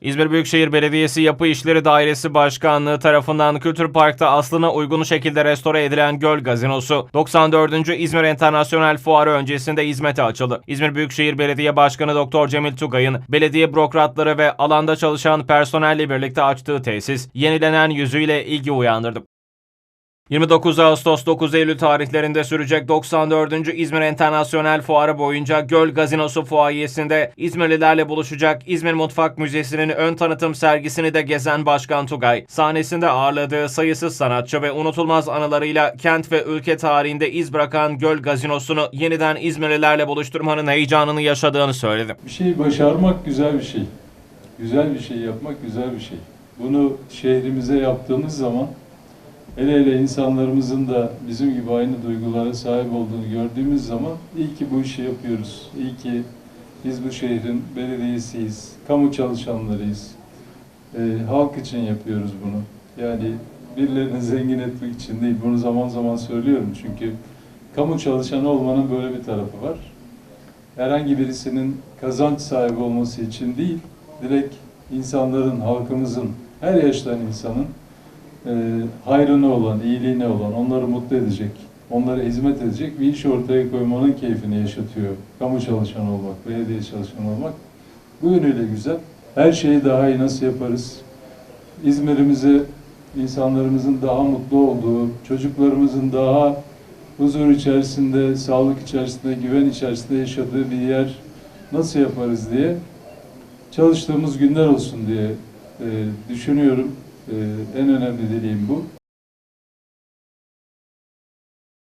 İzmir Büyükşehir Belediyesi Yapı İşleri Dairesi Başkanlığı tarafından Kültür Park'ta aslına uygun şekilde restore edilen Göl Gazinosu 94. İzmir Enternasyonel Fuarı öncesinde hizmete açıldı. İzmir Büyükşehir Belediye Başkanı Doktor Cemil Tugay'ın belediye bürokratları ve alanda çalışan personelle birlikte açtığı tesis yenilenen yüzüyle ilgi uyandırdı. 29 Ağustos 9 Eylül tarihlerinde sürecek 94. İzmir Enternasyonel Fuarı boyunca Göl Gazinosu Fuayesi'nde İzmirlilerle buluşacak İzmir Mutfak Müzesi'nin ön tanıtım sergisini de gezen Başkan Tugay, sahnesinde ağırladığı sayısız sanatçı ve unutulmaz anılarıyla kent ve ülke tarihinde iz bırakan Göl Gazinosu'nu yeniden İzmirlilerle buluşturmanın heyecanını yaşadığını söyledi. Bir şey başarmak güzel bir şey. Güzel bir şey yapmak güzel bir şey. Bunu şehrimize yaptığımız zaman hele hele insanlarımızın da bizim gibi aynı duygulara sahip olduğunu gördüğümüz zaman iyi ki bu işi yapıyoruz. İyi ki biz bu şehrin belediyesiyiz, kamu çalışanlarıyız. Ee, halk için yapıyoruz bunu. Yani birilerini zengin etmek için değil. Bunu zaman zaman söylüyorum çünkü kamu çalışanı olmanın böyle bir tarafı var herhangi birisinin kazanç sahibi olması için değil, direkt insanların, halkımızın, her yaştan insanın e, hayrına olan, iyiliğine olan, onları mutlu edecek, onlara hizmet edecek bir iş ortaya koymanın keyfini yaşatıyor. Kamu çalışanı olmak, belediye çalışanı olmak. Bu yönüyle güzel. Her şeyi daha iyi nasıl yaparız? İzmir'imizi insanlarımızın daha mutlu olduğu, çocuklarımızın daha huzur içerisinde, sağlık içerisinde, güven içerisinde yaşadığı bir yer nasıl yaparız diye çalıştığımız günler olsun diye e, düşünüyorum. E, en önemli dileğim bu.